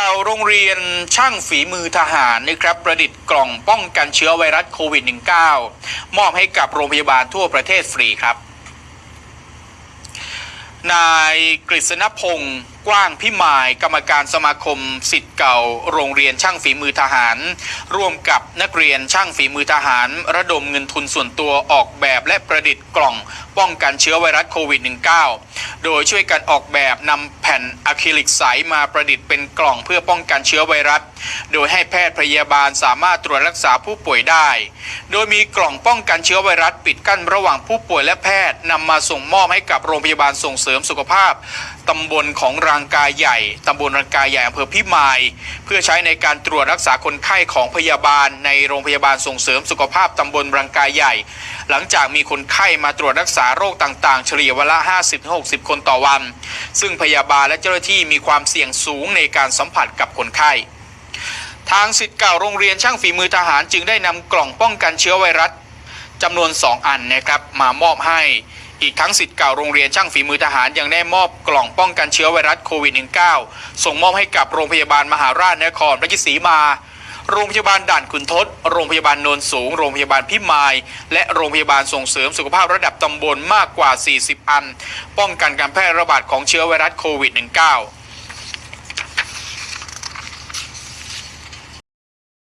เก่าโรงเรียนช่างฝีมือทหารนะครับประดิษฐ์กล่องป้องกันเชื้อไวรัสโควิด -19 มอบให้กับโรงพยาบาลทั่วประเทศฟรีครับ นายกฤษณพงศ์ กว้างพิมาย กรรมการสมาคมสิทธิ์เก่า โรงเรียนช่างฝีมือทหาร ร่วมกับนักเรียนช่างฝีมือทหาร ระดมเงินทุนส่วนตัวออกแบบและประดิษฐ์กล่อง ป้องกันเชื้อไวรัสโควิด -19 โดยช่วยกันออกแบบนำแผ่นอะคริลิกใสมาประดิษฐ์เป็นกล่องเพื่อป้องกันเชื้อไวรัส โดยให้แพทย์พยาบาลสามารถตรวจรักษาผู้ป่วยได้ โดยมีกล่องป้องกันเชื้อไวรัสปิดกั้นระหว่างผู้ป่วยและแพทย์นำมาส่งมอบให้กับโรงพยาบาลส่งเสริมสุขภาพ ตำบลของรางกายใหญ่ตำบลรางกายใหญ่อำเภอพิมาย เพื่อใช้ในการตรวจรักษาคนไข้ของพยาบาล ในโรงพยาบาลส่งเสริมสุขภาพตำบลรางกายใหญ่ หลังจากมีคนไข้มาตรวจรักษาโรคต่างๆ เฉลี่ยวันละ 50-60 คนต่อวัน ซึ่งพยาบาลและเจ้าหน้าที่มีความเสี่ยงสูงในการสัมผัสกับคนไข้ทางสิทธิ์เก่าโรงเรียนช่างฝีมือทหารจึงได้นำกล่องป้องกันเชื้อไวรัสจำนวน 2 อันนะครับมามอบให้ อีกทั้งสิทธิ์เก่าโรงเรียนช่างฝีมือทหารยังได้มอบกล่องป้องกันเชื้อไวรัสโควิด -19 ส่งมอบให้กับโรงพยาบาลมหาราชนครราชสีมา โรงพยาบาลด่านขุนทดโรงพยาบาลโนนสูง โรงพยาบาลพิมาย และโรงพยาบาลส่งเสริมสุขภาพระดับตำบลมากกว่า 40 อัน ป้องกันการแพร่ระบาดของเชื้อไวรัสโควิด -19